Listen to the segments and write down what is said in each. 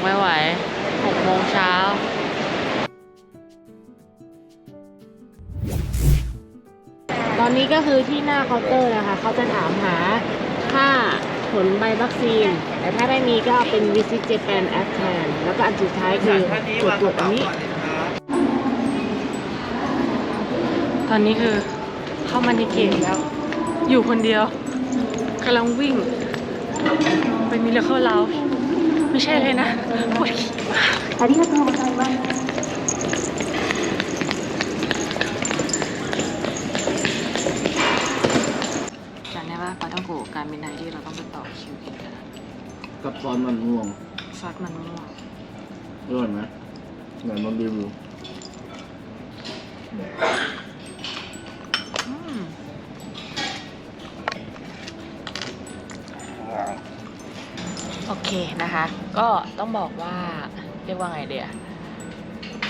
ากไม่ไหวหกโมงเช้าตอนนี้ก็คือที่หน้าเคาน์เตอร์นะคะเขาจะถามหาค่าผลใบวัคซีน แต่ถ้าไม่มีก็เป็น Visit Japan App แทนแล้วก็อันสุดท้ายคือตรวจตรวจอันนี้ ตอนนี้คือเข้ามาในเกมแล้ว อยู่คนเดียวกำลังวิ่งไปมิเลเคิลเรา ไม่ใช่เลยนะปวดขี้มาก ありがとうございます。 จำได้ว่าปาต้องโกะการบินไทยที่เราต้องไปต่อคิวอีกอะ กับซอสมันม่วง ซอสมันม่วง อร่อยไหมไหนมารีวิว เคนะคะ ก็ต้องบอกว่าเรียกว่าไงเดีย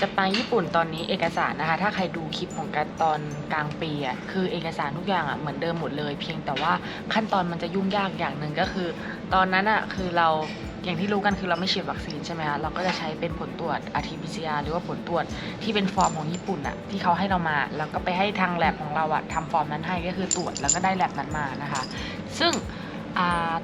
จะไปญี่ปุ่นตอนนี้เอกสารนะคะ ถ้าใครดูคลิปของกันตอนกลางปีอะคือเอกสารทุกอย่างอะเหมือนเดิมหมดเลย เพียงแต่ว่าขั้นตอนมันจะยุ่งยากอย่างหนึ่งก็คือ ตอนนั้นอะคือเราอย่างที่รู้กันคือเราไม่ฉีดวัคซีนใช่ไหมคะเราก็จะใช้เป็นผลตรวจ RT-PCR หรือว่าผลตรวจที่เป็นฟอร์มของญี่ปุ่นอะที่เขาให้เรามา แล้วก็ไปให้ทางแลบของเราอะทำฟอร์มนั้นให้ก็คือตรวจแล้วก็ได้แลบนั้นมานะคะ ซึ่ง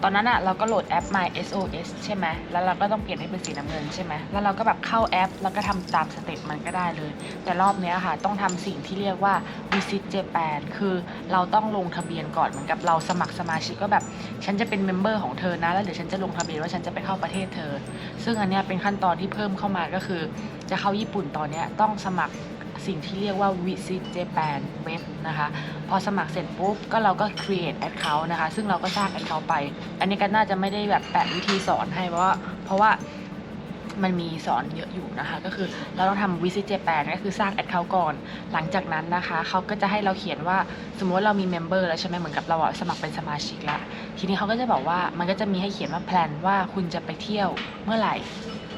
ตอนนั้นอะเราก็โหลดแอป My SOS ใช่ไหมแล้วเราก็ต้องเปลี่ยนให้เป็นสีน้ำเงินใช่ไหมแล้วเราก็แบบเข้าแอป แล้วก็ทำตามสเต็ปมันก็ได้เลย แต่รอบนี้ค่ะ ต้องทำสิ่งที่เรียกว่า Visit Japan คือเราต้องลงทะเบียนก่อนเหมือนกับเราสมัครสมาชิกก็แบบ ฉันจะเป็นเมมเบอร์ของเธอนะ แล้วเดี๋ยวฉันจะลงทะเบียนว่าฉันจะไปเข้าประเทศเธอ ซึ่งอันนี้เป็นขั้นตอนที่เพิ่มเข้ามาก็คือ จะเข้าญี่ปุ่นตอนนี้ต้องสมัคร สิ่งที่เรียกว่า Visit Japan Web นะคะ พอสมัครเสร็จปุ๊บ ก็เราก็ create account นะคะ ซึ่งเราก็สร้าง account ไป อันนี้ก็น่าจะไม่ได้แบบแปะวิธีสอนให้เพราะว่าเพราะว่ามันมีสอนเยอะอยู่นะคะ ก็คือเราต้องทำ visit Japan ก็คือสร้าง account ก่อน หลังจากนั้นนะคะเขาก็จะให้เราเขียนว่าสมมติเรามี member แล้วใช่ไหมเหมือนกับเราสมัครเป็นสมาชิกแล้ว ทีนี้เขาก็จะบอกว่ามันก็จะมีให้เขียนว่าแพลนว่าคุณจะไปเที่ยวเมื่อไหร่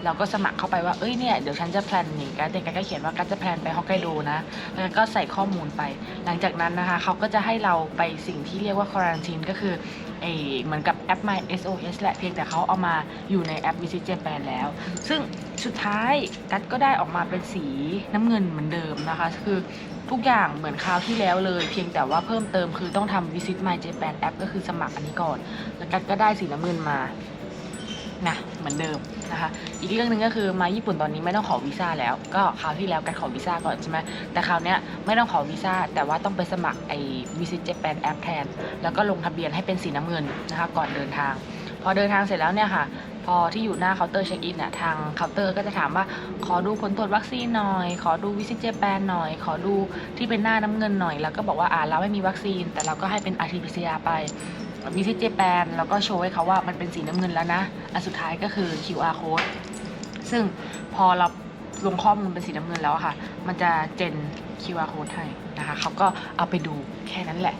เราก็สมัครเข้าไปว่าเอ้ยเนี่ยเดี๋ยวฉันจะแพลนอย่างกันเด็กก็เขียนว่ากันจะแพลนไปฮอกไกโดนะแล้วก็ใส่ข้อมูลไป หลังจากนั้นนะคะเขาก็จะให้เราไปสิ่งที่เรียกว่า quarantine ก็คือเออเหมือนกับแอป My SOS แหละเพียงแต่เขาเอามาอยู่ในแอป Visit Japan แล้ว ซึ่งสุดท้ายกัดก็ได้ออกมาเป็นสีน้ำเงินเหมือนเดิมนะคะ คือทุกอย่างเหมือนคราวที่แล้วเลย เพียงแต่ว่าเพิ่มเติมคือต้องทำ Visit My Japan App ก็คือสมัครอันนี้ก่อน แล้วกัดก็ได้สีน้ำเงินมานะเหมือนเดิม นะคะ อีกเรื่องหนึ่งก็คือมาญี่ปุ่นตอนนี้ไม่ต้องขอวีซ่าแล้ว ก็คราวที่แล้วกันขอวีซ่าก่อนใช่ไหมแต่คราวนี้ไม่ต้องขอวีซ่าแต่ว่าต้องไปสมัครไอ้ Visit Japan App แทนแล้วก็ลงทะเบียนให้เป็นสีน้ำเงินนะคะก่อนเดินทาง พอเดินทางเสร็จแล้วเนี่ยค่ะพอที่อยู่หน้าเคาน์เตอร์เช็คอินน่ะทางเคาน์เตอร์ก็จะถามว่าขอดูผลตรวจวัคซีนหน่อย ขอดู Visit Japan หน่อย ขอดูที่เป็นหน้าน้ำเงินหน่อย แล้วก็บอกว่าอ่าเราไม่มีวัคซีน แต่เราก็ให้เป็น RT-PCR ไป วิซิตเจแปนแล้วก็โชว์ให้เขาว่ามันเป็นสีน้ำเงินแล้วนะ อันสุดท้ายก็คือ QR code ซึ่งพอเราลงข้อมูลเป็นสีน้ำเงินแล้วอะค่ะ มันจะเจน QR code ให้นะคะเขาก็เอาไปดูแค่นั้นแหละ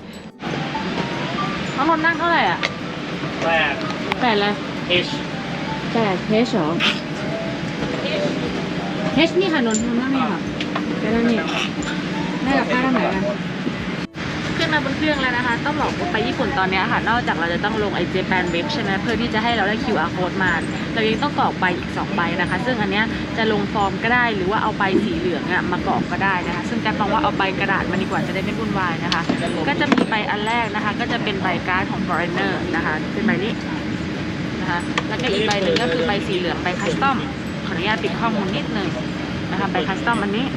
น้องนนท์นั่งเท่าไหร่อะแปดแปดเลย H แปดเฮชหรอเฮชนี่ค่ะนนท์นนท์นั่งนี่ค่ะไปนั่งนี่ได้กับข้าวด้านไหนกัน ขึ้นมาบนเครื่องแล้วนะคะ ต้องบอกว่าไปญี่ปุ่นตอนนี้ค่ะ นอกจากเราจะต้องลงไอเจแปนเว็บใช่ไหมเพื่อที่จะให้เราได้ QR code มา เรายังต้องกรอกใบอีก 2 ใบนะคะ ซึ่งอันเนี้ยจะลงฟอร์มก็ได้ หรือว่าเอาใบสีเหลืองอะมากรอกก็ได้นะคะ ซึ่งการมองว่าเอาใบกระดาษมาดีกว่าจะได้ไม่วุ่นวายนะคะ ก็จะมีใบอันแรกนะคะ ก็จะเป็นใบการ์ดของ foreigner นะคะเป็นใบนี้นะคะ แล้วก็อีกใบหนึ่งก็คือใบสีเหลืองใบคัสตอมขออนุญาตปิดข้อมูลนิดหนึ่งนะคะใบคัสตอมอันนี้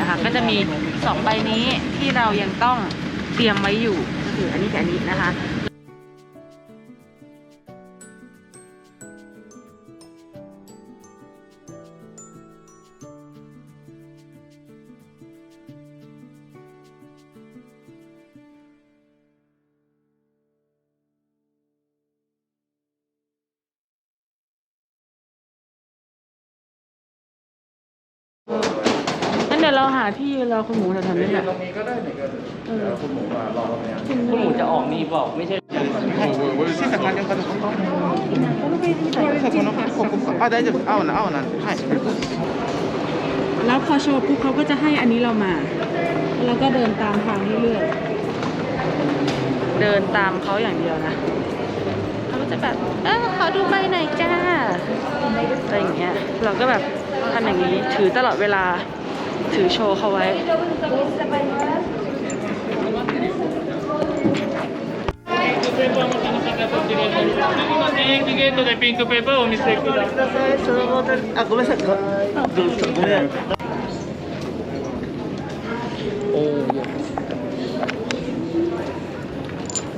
นะคะก็จะมี สองใบนี้ที่เรายังต้องเตรียมไว้อยู่ก็คืออันนี้กับอันนี้นะคะ เี่ยเราหาที่เราคุณหมูแถวๆนี้แหละตรงนี้ก็ได้เหมือนกันเดี๋ยวคุณหมูมาลองตรงนี้คุณหมูจะออกนี่บอกไม่ใช่審査完了かとか。さこのここあ大丈夫青な青なんではい。แล้วพอโชว์ปุ๊บเขาก็จะให้อันนี้เรามา แล้วก็เดินตามทางเรื่อยๆเดินตามเขาอย่างเดียวนะเขาก็จะแบบเออขอดูใบหน่อยจ้าอะไรอย่างเงี้ยเราก็แบบทำอย่างนี้ถือตลอดเวลา ถือโชว์เขาไว้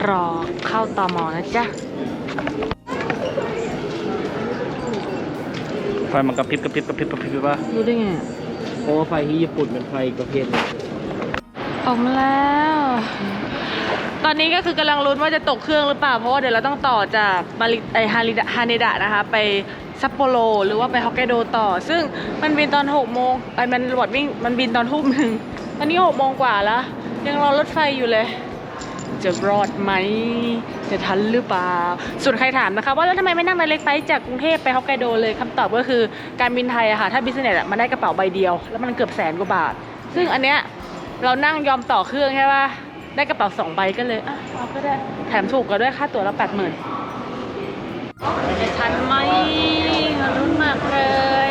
รอเข้าตอมอนะจ๊ะไฟมันกระพริบกระพริบกระพริบกระพริบป่ารู้ได้ไง เพราะว่าไฟที่ญี่ปุ่นเป็นไฟอีกประเภทหนึงออกมาแล้ว ตอนนี้ก็คือกำลังลุ้นว่าจะตกเครื่องหรือเปล่า เพราะว่าเดี๋ยวเราต้องต่อจากมาริไอฮาริดะฮาเนดะนะคะ ไปซัปโปโรหรือว่าไปฮอกไกโดต่อ ซึ่งมันบินตอน6โมงไอมันบอดวิ่งมันบินตอนทุ่มหนึ่งตอนนี้6โมงกว่าแล้ว ยังรอรถไฟอยู่เลย จะรอดไหม จะทันหรือเปล่า ส่วนใครถามนะคะว่าแล้วทำไมไม่นั่งในเล็กไฟจากกรุงเทพไปฮอกไกโดเลยคำตอบก็คือการบินไทยอะค่ะ ถ้าบิสเนสอะมันได้กระเป๋าใบเดียว แล้วมันเกือบแสนกว่าบาท ซึ่งอันเนี้ยเรานั่งยอมต่อเครื่องใช่ป่ะได้กระเป๋าสองใบก็เลยอะเอาก็ได้แถมถูกกว่าด้วยค่าตั๋วละแปดหมื่นจะทันไหมรุ่นมากเลย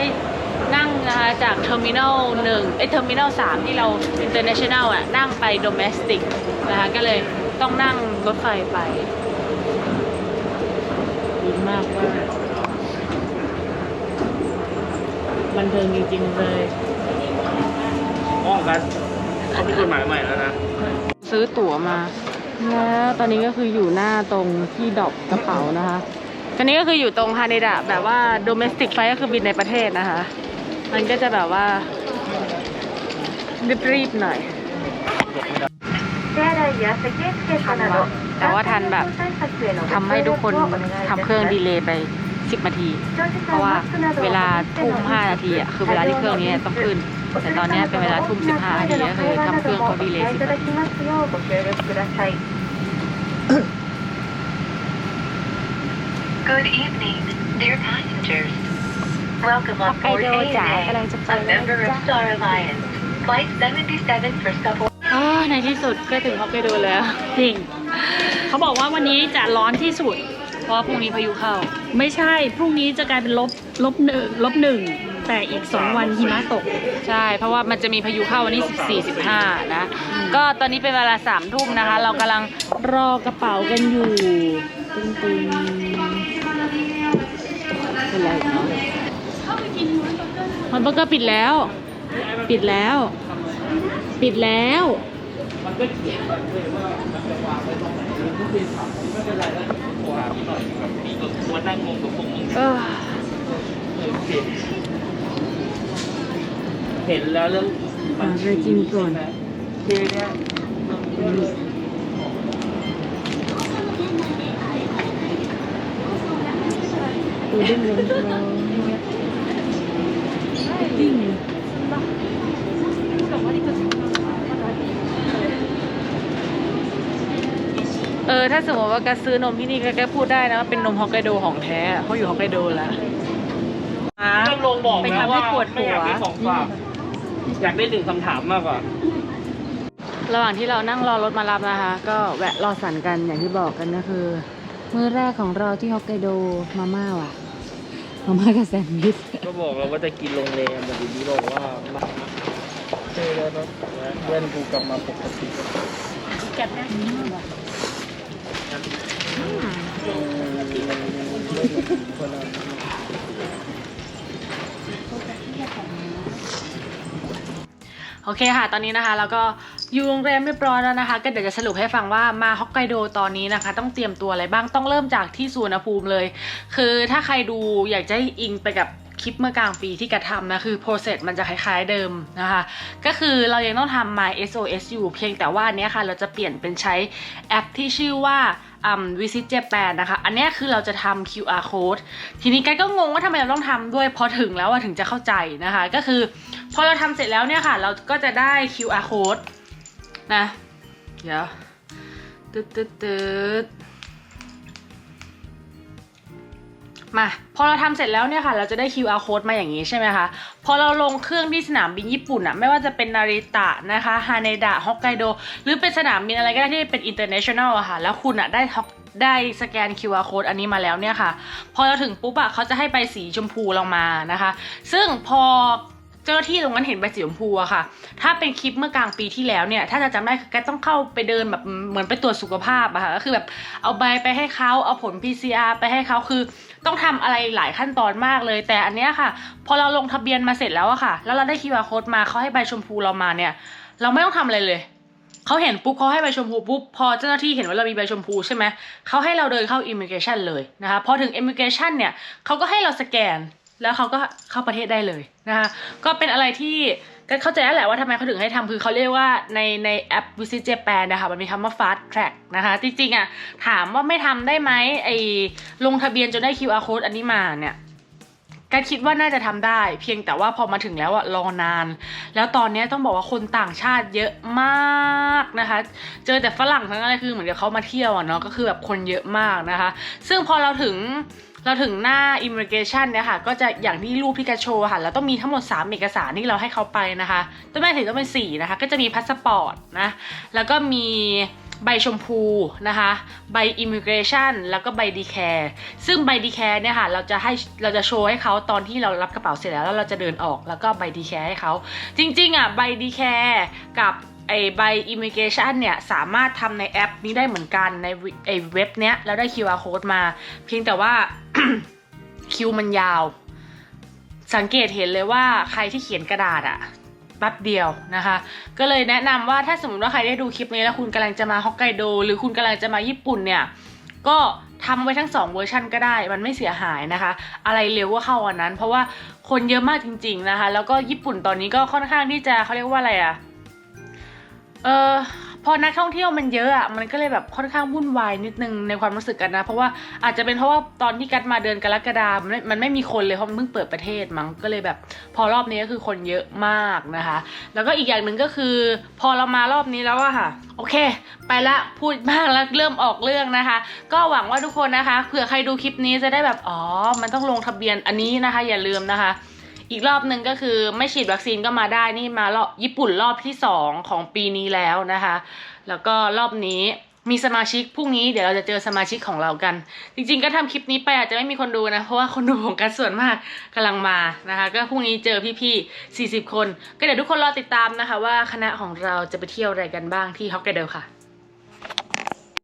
นั่งนะคะจากเทอร์มินอลหนึ่งไอเทอร์มินอลสามที่เราอินเตอร์เนชั่นแนลอะนั่งไปโดเมสติกนะคะก็เลย ต้องนั่งรถไฟไปดีมากว่าบันเทิงจริงๆเลยป้องกันเขามีกฎหมายใหม่แล้วนะ ซื้อตั๋วมาแล้วตอนนี้ก็คืออยู่หน้าตรงที่ดรอปกระเป๋านะคะตอนนี้ก็คืออยู่ตรงฮาเนดะแบบว่าโดเมสติกไฟก็คือบินในประเทศนะคะ มันก็จะแบบว่ารีบๆหน่อยทันวะ แต่ว่าทันแบบทำให้ทุกคนทำเครื่องดีเลย์ไป 10นาที เพราะว่าเวลาทุ่ม5นาทีอะคือเวลาที่เครื่องนี้ต้องขึ้น แต่ตอนเนี้ยเป็นเวลาทุ่ม15นาทีก็คือทำเครื่องเขาดีเลย์10นาที Good evening, dear passengers. Welcome on board ฮอกไกโดจ๋ากำลังจะ ANA, ไป a แล้ว member of Star Alliance. Flight 77 for Singapore. อ๋อในที่สุดก็ถึงฮอกไกโดแล้ว จริง เขาบอกว่าวันนี้จะร้อนที่สุด เพราะว่าพรุ่งนี้พายุเข้า ไม่ใช่ พรุ่งนี้จะกลายเป็นลบลบหนึ่งลบหนึ่งแต่อีกสองวันหิมะตก ใช่ เพราะว่ามันจะมีพายุเข้าวันที่ 14 15 นะ ก็ตอนนี้เป็นเวลา3ทุ่มนะคะ เรากำลังรอกระเป๋ากันอยู่ตึงตึงเป็นไรเนาะมันเบอร์เกอร์ปิดแล้ว ปิดแล้ว ปิดแล้วมัน ก็เขียนแบบเลยว่ามันจะวางไว้ตรงไหนไม่เป็นไรไม่เป็นไรแล้วโทรหาพี่หน่อยพี่ก็ตัวนั่งงงกับพวกมึงเออเห็นแล้วเรื่องอะไปกินก่อนคือเนี่ยดูดิ้นลงดิ้นเออถ้าสมมติว่าแกซื้อนมที่นี่แกก็พูดได้นะว่าเป็นนมฮอกไกโดของแท้เขาอยู่ฮอกไกโดแล้วก็ลงบอกไปแล้วทำให้ว่าปวดหัว ไม่อยากได้ของฝากอยากได้หนึ่งคำถามมากกว่า ระหว่างที่เรานั่งรอรถมารับนะคะ ก็แวะรอสันกันอย่างที่บอกกันก็คือ มื้อแรกของเราที่ฮอกไกโดมาม่าว่ะมาม่ากับแซนด์วิชก็บอกเราว่าจะกินโรงแรมแต่ทีนี้บอกว่ามาเจอแล้วนะเพื่อนกูกลับมาปกติ โอเคค่ะ ตอนนี้นะคะเราก็อยู่โรงแรมเรียบร้อยแล้วนะคะ ก็เดี๋ยวจะสรุปให้ฟังว่ามาฮอกไกโดตอนนี้นะคะ ต้องเตรียมตัวอะไรบ้างต้องเริ่มจากที่สุวรรณภูมิเลย คือถ้าใครดูอยากจะอิงไปกับคลิปเมื่อกลางปีที่กระทำนะคือ process มันจะคล้ายๆเดิมนะคะ ก็คือเรายังต้องทำ My SOS อยู่เพียงแต่ว่าเนี้ยค่ะ เราจะเปลี่ยนเป็นใช้แอปที่ชื่อว่า วิซิตเจแปนนะคะ อันนี้คือเราจะทำ QR code ทีนี้กันก็งงว่าทำไมเราต้องทำด้วยพอถึงแล้วอะถึงจะเข้าใจนะคะ ก็คือพอเราทำเสร็จแล้วเนี่ยค่ะ เราก็จะได้ QR code นะ เดี๋ยวตึ๊ดตึ๊ดตึ๊ด มาพอเราทำเสร็จแล้วเนี่ยค่ะ เราจะได้ QR code มาอย่างนี้ใช่ไหมคะ พอเราลงเครื่องที่สนามบินญี่ปุ่นอะไม่ว่าจะเป็นนาริตะนะคะฮาเนดะฮอกไกโดหรือเป็นสนามบินอะไรก็ได้ที่เป็น international อะค่ะ แล้วคุณอะได้ท็อกได้สแกน QR code อันนี้มาแล้วเนี่ยค่ะ พอเราถึงปุ๊บอะเขาจะให้ใบสีชมพูลงมานะคะ ซึ่งพอ เจ้าหน้าที่ตรงนั้นเห็นใบสีชมพูอะค่ะ ถ้าเป็นคลิปเมื่อกลางปีที่แล้วเนี่ย ถ้าจะจำได้แกต้องเข้าไปเดินแบบเหมือนไปตรวจสุขภาพอะค่ะ ก็คือแบบเอาใบไปให้เขาเอาผล PCR ไปให้เขาคือ ต้องทำอะไรหลายขั้นตอนมากเลย แต่อันเนี้ยค่ะ พอเราลงทะเบียนมาเสร็จแล้วอะค่ะ แล้วเราได้ QR code มาเขาให้ใบชมพูเรามาเนี่ย เราไม่ต้องทำอะไรเลยเขาเห็นปุ๊บเขาให้ใบชมพูปุ๊บพอเจ้าหน้าที่เห็นว่าเรามีใบชมพูใช่ไหมเขาให้เราเดินเข้า immigration เลยนะคะพอถึง immigration เนี่ยเขาก็ให้เราสแกน แล้วเขาก็เข้าประเทศได้เลยนะคะก็เป็นอะไรที่ก็เข้าใจแล้วแหละว่าทำไมเขาถึงให้ทำคือเขาเรียกว่าในในแอป Visit Japan นะคะมันมีคำว่า fast track นะคะจริงๆอะถามว่าไม่ทำได้ไหมไอ้ลงทะเบียนจนได้ QR code อันนี้มาเนี่ยก็คิดว่าน่าจะทำได้ เพียงแต่ว่าพอมาถึงแล้วอะรอนาน แล้วตอนนี้ต้องบอกว่าคนต่างชาติเยอะมากนะคะ เจอแต่ฝรั่งทั้งนั้นเลยคือเหมือนกับเขามาเที่ยวอะเนาะก็คือแบบคนเยอะมากนะคะ ซึ่งพอเราถึง เราถึงหน้า immigration เนี่ยค่ะ ก็จะอย่างที่รูปที่กระโชว์ค่ะ แล้วต้องมีทั้งหมด 3 เอกสารที่เราให้เขาไปนะคะต้องไม่ถึงต้องเป็น4นะคะ ก็จะมีพาสปอร์ตนะ แล้วก็มีใบชมพูนะคะ ใบ immigration แล้วก็ใบดีแคร์ซึ่งใบดีแคร์เนี่ยค่ะ เราจะให้เราจะโชว์ให้เขาตอนที่เรารับกระเป๋าเสร็จแล้วแล้วเราจะเดินออกแล้วก็ใบดีแคร์ให้เขา จริงๆอะใบดีแคร์กับ ไอใบ immigration เนี่ย สามารถทำในแอปนี้ได้เหมือนกันในไอเว็บเนี้ย แล้วได้ QR code มา เพียงแต่ว่าคิวมันยาว สังเกตเห็นเลยว่าใครที่เขียนกระดาษอะแป๊บเดียวนะคะ ก็เลยแนะนำว่าถ้าสมมติว่าใครได้ดูคลิปนี้แล้วคุณกำลังจะมาฮอกไกโดหรือคุณกำลังจะมาญี่ปุ่นเนี่ย ก็ทำไว้ทั้งสองเวอร์ชันก็ได้ มันไม่เสียหายนะคะ อะไรเร็วก็เข้าอันนั้น เพราะว่าคนเยอะมากจริง ๆนะคะ แล้วก็ญี่ปุ่นตอนนี้ก็ค่อนข้างที่จะเขาเรียกว่าอะไรอะ เออพอนักท่องเที่ยวมันเยอะอะมันก็เลยแบบค่อนข้างวุ่นวายนิดนึงในความรู้สึกกันนะ เพราะว่าอาจจะเป็นเพราะว่าตอนที่กัดมาเดินกรกฎาคมมันไม่มีคนเลยเพราะมันเพิ่งเปิดประเทศมั้งก็เลยแบบ พอรอบนี้ก็คือคนเยอะมากนะคะ แล้วก็อีกอย่างหนึ่งก็คือ พอเรามารอบนี้แล้วอะค่ะ โอเค ไปละพูดมากแล้วเริ่มออกเรื่องนะคะ ก็หวังว่าทุกคนนะคะเผื่อใครดูคลิปนี้จะได้แบบอ๋อ มันต้องลงทะเบียนอันนี้นะคะ อย่าลืมนะคะ อีกรอบหนึ่งก็คือไม่ฉีดวัคซีนก็มาได้นี่มารอบญี่ปุ่นรอบที่สองของปีนี้แล้วนะคะ แล้วก็รอบนี้มีสมาชิกพรุ่งนี้เดี๋ยวเราจะเจอสมาชิกของเรากัน จริงๆก็ทำคลิปนี้ไปอาจจะไม่มีคนดูนะ เพราะว่าคนดูของกันส่วนมากกำลังมานะคะ ก็พรุ่งนี้เจอพี่ๆ40 คน ก็เดี๋ยวทุกคนรอติดตามนะคะ ว่าคณะของเราจะไปเที่ยวอะไรกันบ้างที่ฮอกไกโดค่ะ